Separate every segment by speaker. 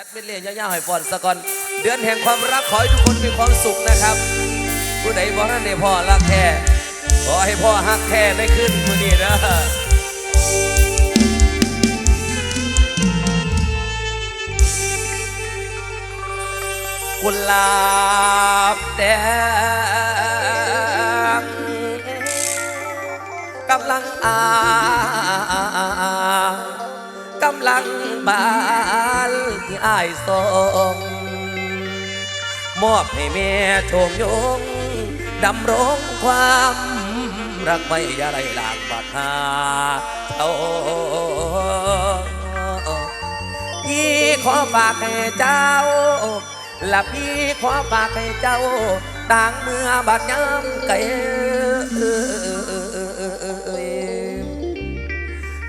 Speaker 1: จัดเป็นเรียนย่าๆให้ฟอนสะก่อน เดือนแห่งความรักขอให้ทุกคนมีความสุขนะครับ ผู้ใดบอกท่นในพ่อรักแท้ขอให้พ่อฮักแท้ไม่ขึ้นมือนี้นะกุหลาบแดงกำลังอา กำลังบานที่อายทรงมอบให้แม่โชมยงดำรงความรักไม่ยาไรหลากบาดหาเท่าพี่ขอฝากให้เจ้าและพี่ขอฝากให้เจ้าต่างเมื่อบาดย้ำไกล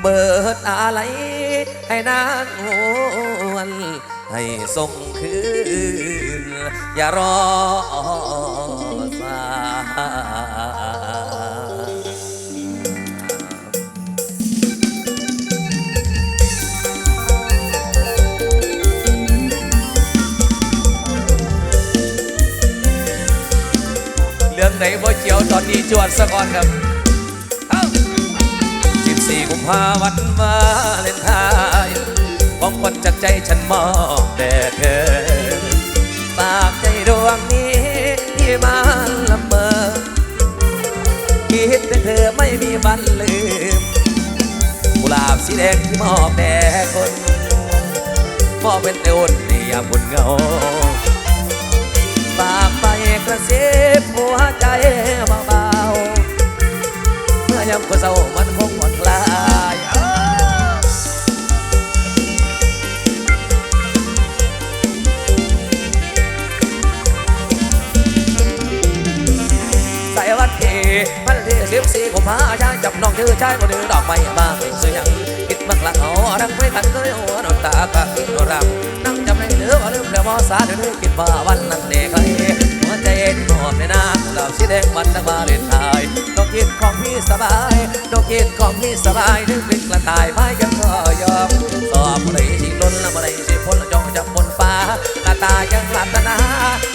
Speaker 1: เบิดอะไร ให้นางหวนให้ส่งคืน อย่ารอสายเรื่องไหนบ่เจียวตอนนี้จวดสะก่อนครับ ภาวันวาเลนทน์ของคนจากใจฉันมอบแด่เธอฝากใจดวงนี้ที่มาละเมอคิดถึงเธอไม่มีวันลืมกุหลาบสีแดงที่มอบแด่คนมอบเป็นเอวอนในยามบนเงาฝากไปกระซิบหัวใจเบาๆเมื่อยามก็เศร้า ขันเคยหัวน้ำตากะกินรำนั่งจำไม่เหลือว่าลืมแล้วมอสาเดี๋ยวนี้คิดว่าวันนั้นเด็กใครหัวใจที่มอบในหน้าดอกสีแดงมันตะบาเรนไทยดอกกินของพี่สบายดอกกินของพี่สบายนึกเป็นกระต่ายไม้กันก็ยอมสอบอะไรสิล้นละอะไรสิพ้นละจองจับบนฟ้าหน้าตายังหลัตานา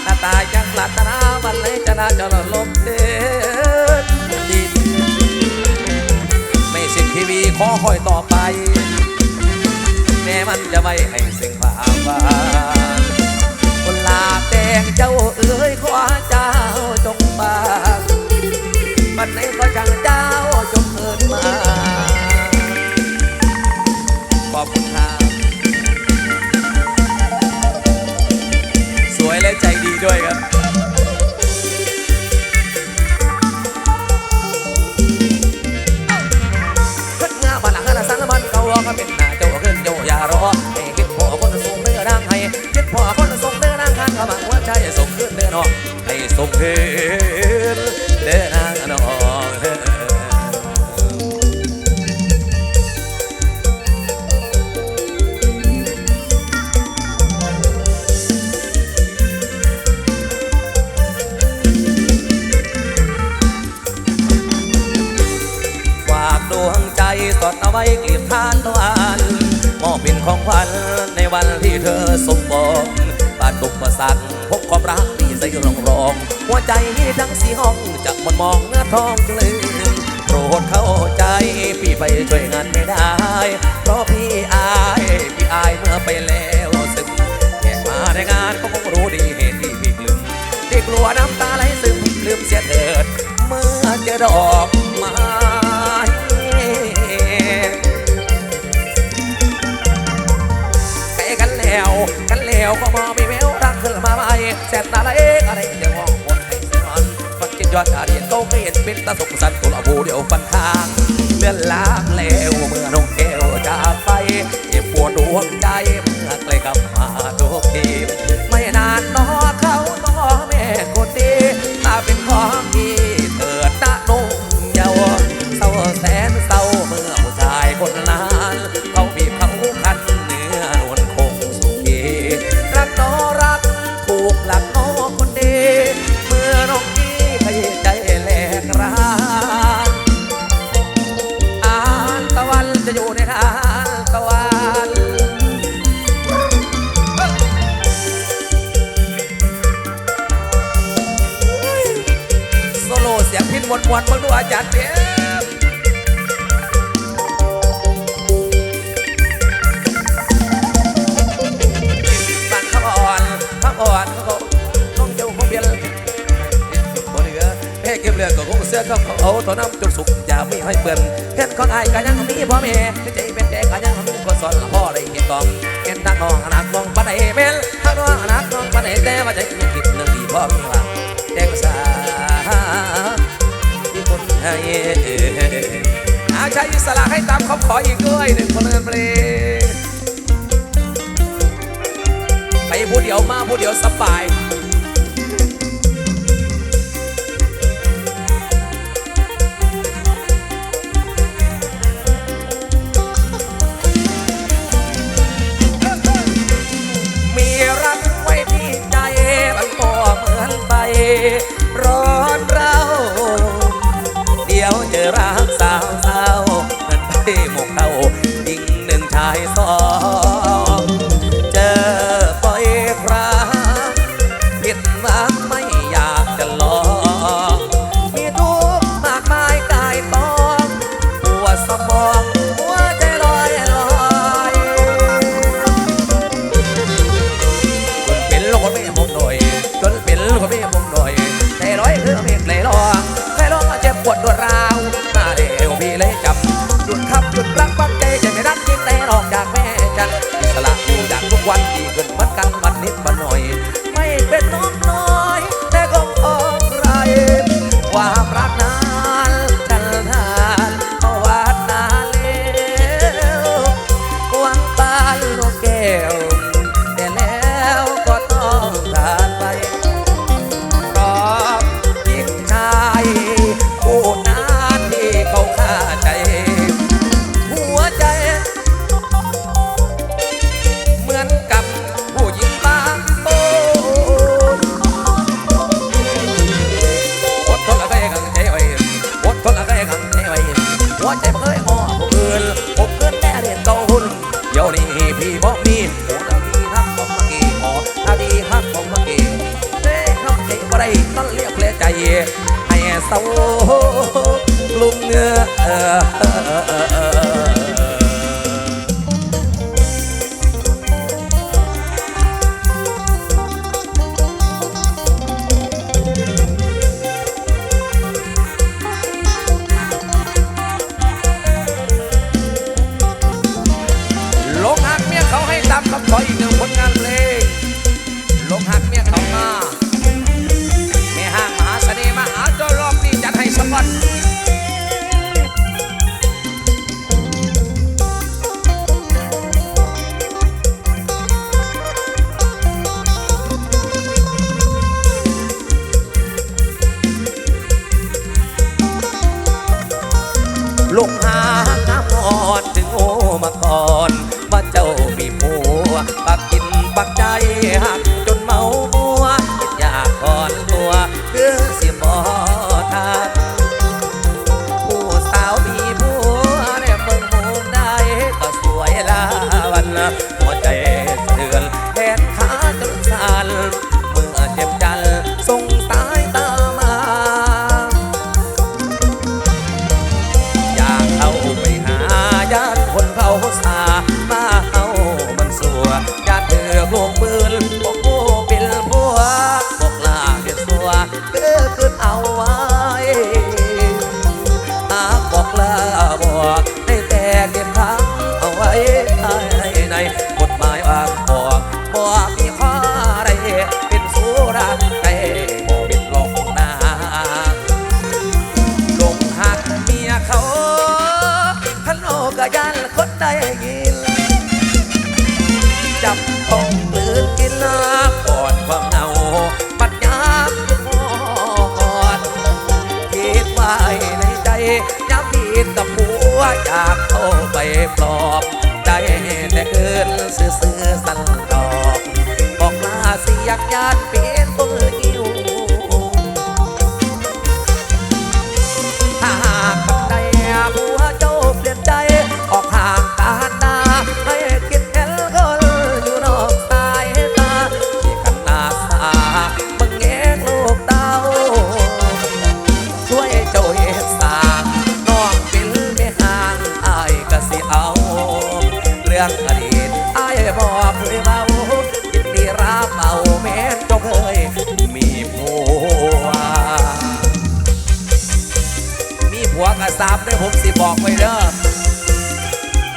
Speaker 1: หน้าตายังหลัตานาวันไหนจะน่าจะลบเดินดินไม่สิ้นทีวีขอคอยต่อไป แม่มันจะไม่ให้สิ่งผ่าฟ้าคนลาแดงเจ้าเอ๋ยขอเจ้าจงบาง หัวใจทั้งสี่ห้องจะหมดมองเนื้อทองกลืนโปรดเข้าใจ พี่ไปช่วยงานไม่ได้ เพราะพี่อาย พี่อายเมื่อไปแล้วสึกแค่มาในงานก็คงรู้ดีเหตุที่พี่กลืมที่กลัวน้ำตาไหลซึมลืมเสียเถิด เมื่อจอดอกไม้ไปกันแล้วกันแล้วก็มองมีแววรักขึ้นมาใหม่แสบตาไรเยอดอาเรียนโตก็เห็นเป็นตาสุสันต์ตัวลาบูเดียวฟันทางเลื่อนลางแล้วเมื่อน้องแก้วจากไปเจ็บปวดดวงใจเมื่อใกล้กลับมาทุกทีไม่นานน้อเขาน้อแม่คนดีตาเป็นของดี วนมวนมึงดูอาจารย์เพียบังคอ่อนคำอ่อนเขาต้องเจ้าคงเบียนบ่เหลือแพ้เก็บเรือก็คงเสื้อเขาเอาตอวน้ำจงสุกอย่ามีให้เปื่อนเพื่อนของอายก็ยังมีพ่อแม่ใจเป็นเด็กก็ยังมีก็สอนพ่อได้เห็นกองเห็นทางน้องนักน้องปานไอ้เบลทางน้องนักน้องปานไอ้แต่ว่าใจยังคิดเรื่องดีพ่อมี อาชายอิสละให้ตามคำขออีกด้วยหนึ่งคนเงินเพไปผู้เดียวมาผู้เดียวสบายางไดี๋ยวนี้พี่บอกมีโอ้นาทีฮักของเมื่อกี้ขอนาดีฮักของเมื่อกี้เด้ครับเด็กบ่ได้ต้นเลี้ยงเลี้ยใจให้เศร้ากลุ่เงือ 아 สั่นดอกบอกลาสิยักยานเปี สามเด้ผมสิบอกไว้เด้อ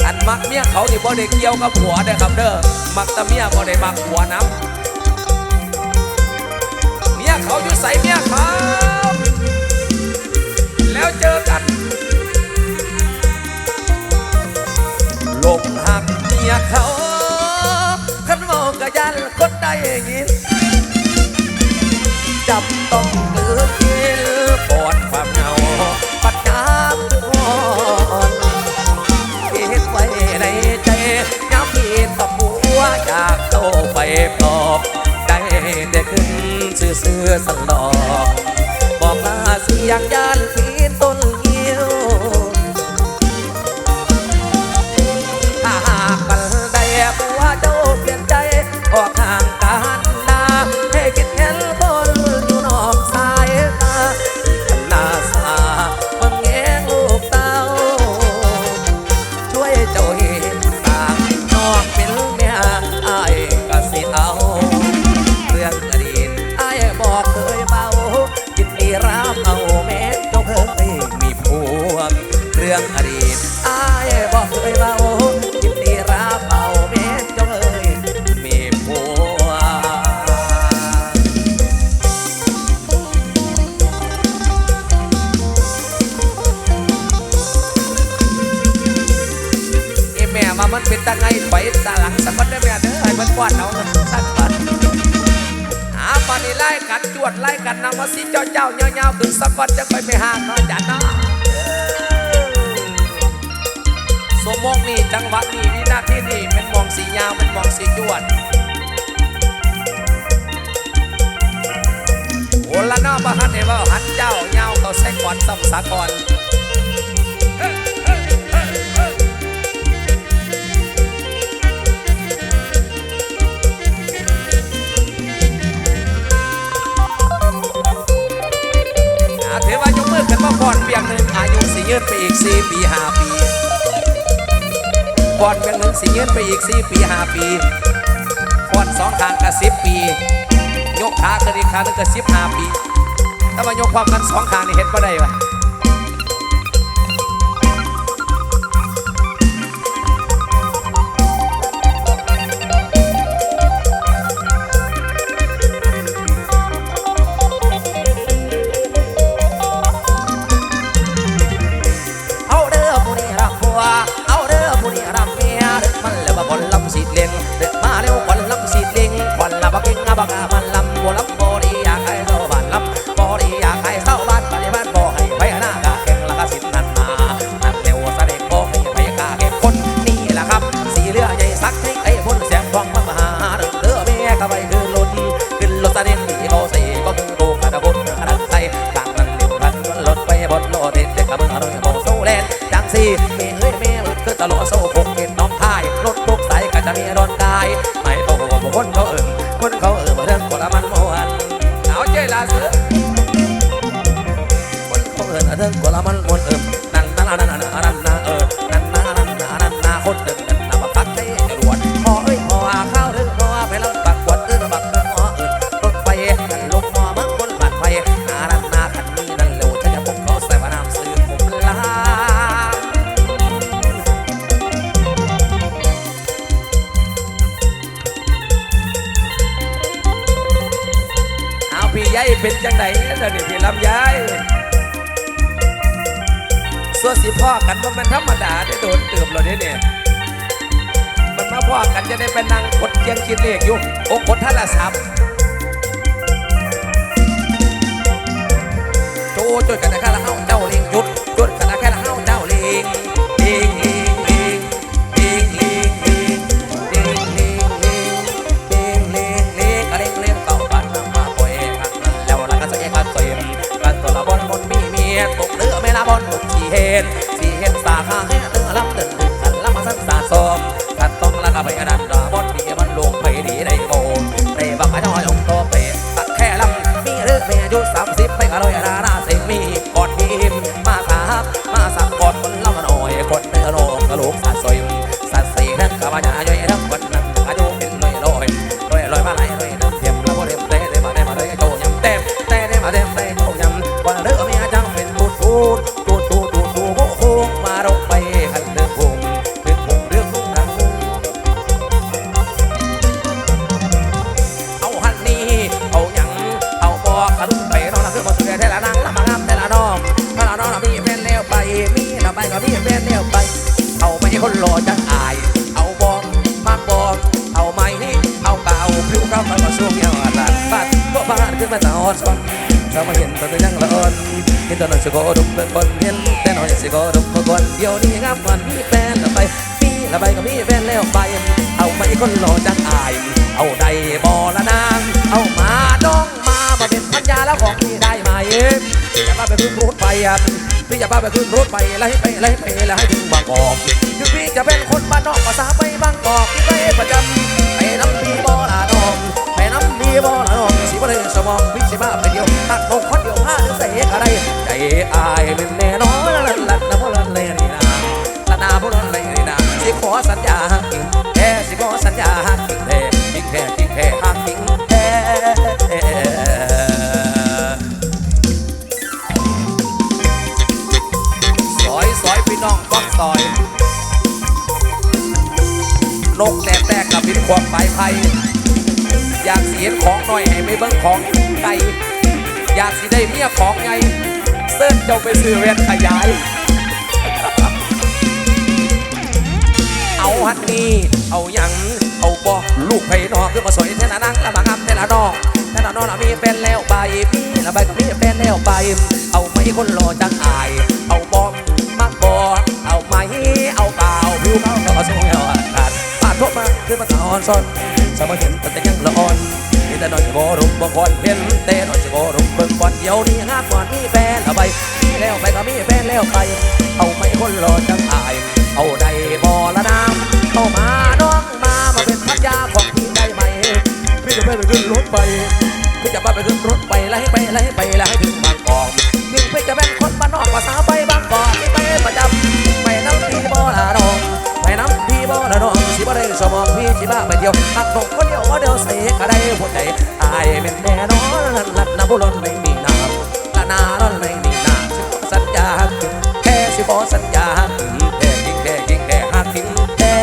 Speaker 1: อันมักเมียเขานี่บ่ได้เกี่ยวกับผัวเด้อครับเด้อมักต่เมียบ่ได้มักผัวน้ำเมียเขาอยู่ใส่เมียเขาแล้วเจอกันลงหักเมียเขาขันมองกะยันคนได้ยินจำต้อง 个头 กันจวดไล่กันนำมาสิเจ้าเจ้าเงาวถึงสักคนจะไปไม่ห่างเนาะจันเนาะสมมองนี่จังหวะนี่วินาทีนี่เป็นมองสียาวเป็นมองสีจวดโอ้ละเนาะบ้านเนี่ยว่าหันเจ้าเงาเขาใส่ก่อนสัมสากร ถือว่ายกมือกันมาก่อนเบียงหนึ่งอายุสิยืนไปอีกสี่ปีห้าปีก่อนเบียงหนึ่งสิยืนไปอีกสี่ปีห้าปีก่อนสองขางก็สิบปี ยกขาขึ้นอีกขาหนึ่งก็สิบห้าปีถ้ามายกความกันสองขางนี่เห็นบ่ได้ปะ คนเขาเอิ่มคนเขาเอิ่มเรื่องคนละมันมวนเอาใจลาเสือคนเขาเอินเรื่องกว่าละมันมวนเอิมนั่นนั่นนั่นนั่นนั่นนั่นเออนั่นนั่นนั่นนั่นนั่นนั่นคนเดิน จังไดเดี๋ยวนี้พี่ลำไยส่วนสิพ่อกันว่ามันธรรมดาได้โดนเติมเราเนี่ยเนี่ยมันมาพ่อกันจะได้ไปนั่งกดเจียงคิดเลขอยู่โอ้กดท่าละสับโจจดกันนะแค่ละเฮาเจ้าลิงหยุดจดกันนะแค่ละเฮาเจ้าลิง ตกเรือไม่ละบนตกขี่เห็นสี่เห็นตาข้าให้เตือลำเดินดึงกันลำมาสั้นสาสอง คนรอจังอาย เอาบองมากบองเอาไม่เอาเปล่าพริ้วเข้ามาก็ช่วงเดียวหลานบ้านก็บ้านขึ้นมาตาอ่อนสอนสามาเห็นตอนยังละอ่อนเห็นตอนนั้นสิโกดุมเป็นคนเห็นแต่น้อยสิโกดุมคนเดียวนี้งามวันมีแฟนแล้วไปมีละไปก็มีแฟนแล้วไป เอาไม่คนรอจังอาย เอาใดบอละนางเอามาน้องมามาเป็นพันยาแล้วของพี่ได้ไหมพี่จะพาไปขึ้นรถไปอะ พี่จะพาไปขึ้นรถไปไล่ไปไล่ไปไล่ให้ถึงบางกอกคือพี่จะเป็นคนบ้านนอกภาษาไปบางกอกที่ไปประจำไปน้ำพี่บอละน้องไปน้ำพี่บอละน้องสิบ่เลยสมองพี่สิมาไปเดียวตัดตกคนเดียวห้าหรือเสกอะไรใจอายเป็นแน่นอนลันลันนะพลันเลยนี่นะลันนาพลันเลยนี่นะสิขอสัญญาหักแค่สิขอสัญญาหักกิ่งแท้กิ่งแท้กิ่งแท้หักกิ่งแท้ พี่น้องฟังซอย นกแตกแตกกับบินควงปลายไผ่อยากเสียของหน่อยให้ไม่เบิ่งของไก่อยากสิได้เมียของไงเสิร์ชเจ้าไปซื้อเวียนขยาย เอาฮันนี่เอาหยังเอาบ่ลูกไผ่นอคือมาสวยแท่นานังและมางามแต่ละนองแต่ละนองน่ะมีแฟนแล้วไปมีละใบก็มีแฟนแล้วไปเอาไม่คนรอจังอาย เอาบอก อมาตอนซ้อนสมาเห็นแต่ยังละอ่อนนี่แต่นอนจะบ่รุมบ่ก่อนเห็นแต่นอนจะบ่รุมเบิ่งก่อนเดี๋ยวนี้งามก่อนมีแฟนแล้วไปมีแล้วไปก็มีแฟนแล้วไป เอาไม่คนรอจังอาย เอาได้บ่ละน้ำเข้ามาน้องมามาเป็นพันยาของพี่ได้ไหมพี่จะไม่ไปขึ้นรถไปพี่จะมาไปขึ้นรถไปไล่ไปไล่ไปไล่ถึงบางกอกนี่พี่จะเป็นคนบ้านนอกภาษาไปบางกอกพี่ไปประจำไปน้ำพี่บ่ละน้อง ไห้น้ำพี่บ่นะน่องสิบ่ได้สมองพี่สิบ้าไปเดียวหักตกคนเดียวว่าเดียวใส่กระไดหัวใจอายเป็นแน่นอนลัดน้ำบุรุษไม่มีน้ำละนาร้อนไม่มีน้ำสิบ่สัญญาแค่สิบ่สัญญาแค่ยิ่งแค่ยิ่งแค่หักทิ้งแค่